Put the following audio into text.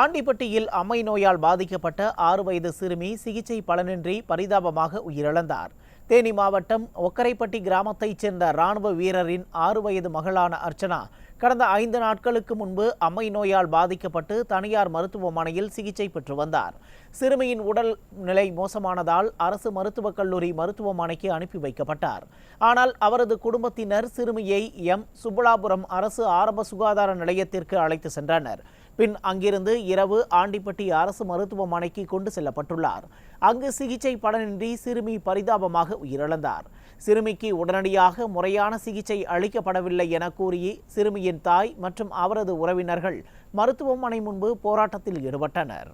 ஆண்டிப்பட்டியில் அம்மை நோயால் பாதிக்கப்பட்ட ஆறு வயது சிறுமி சிகிச்சை பலனின்றி பரிதாபமாக உயிரிழந்தார். தேனி மாவட்டம் ஒக்கரைப்பட்டி கிராமத்தைச் சேர்ந்த ராணுவ வீரரின் ஆறு வயது மகளான அர்ச்சனா கடந்த ஐந்து நாட்களுக்கு முன்பு அம்மை நோயால் பாதிக்கப்பட்டு தனியார் மருத்துவமனையில் சிகிச்சை பெற்று வந்தார். சிறுமியின் உடல் நிலை மோசமானதால் அரசு மருத்துவக் கல்லூரி மருத்துவமனைக்கு அனுப்பி வைக்கப்பட்டார். ஆனால் அவரது குடும்பத்தினர் சிறுமியை எம். சுப்புலாபுரம் அரசு ஆரம்ப சுகாதார நிலையத்திற்கு அழைத்து சென்றனர். பின் அங்கிருந்து இரவு ஆண்டிப்பட்டி அரசு மருத்துவமனைக்கு கொண்டு செல்லப்பட்டுள்ளார். அங்கு சிகிச்சை பலனின்றி சிறுமி பரிதாபமாக உயிரிழந்தார். சிறுமிக்கு உடனடியாக முறையான சிகிச்சை அளிக்கப்படவில்லை என கூறி சிறுமி சிறுமியின் தாய் மற்றும் அவரது உறவினர்கள் மருத்துவமனை முன்பு போராட்டத்தில் ஈடுபட்டனர்.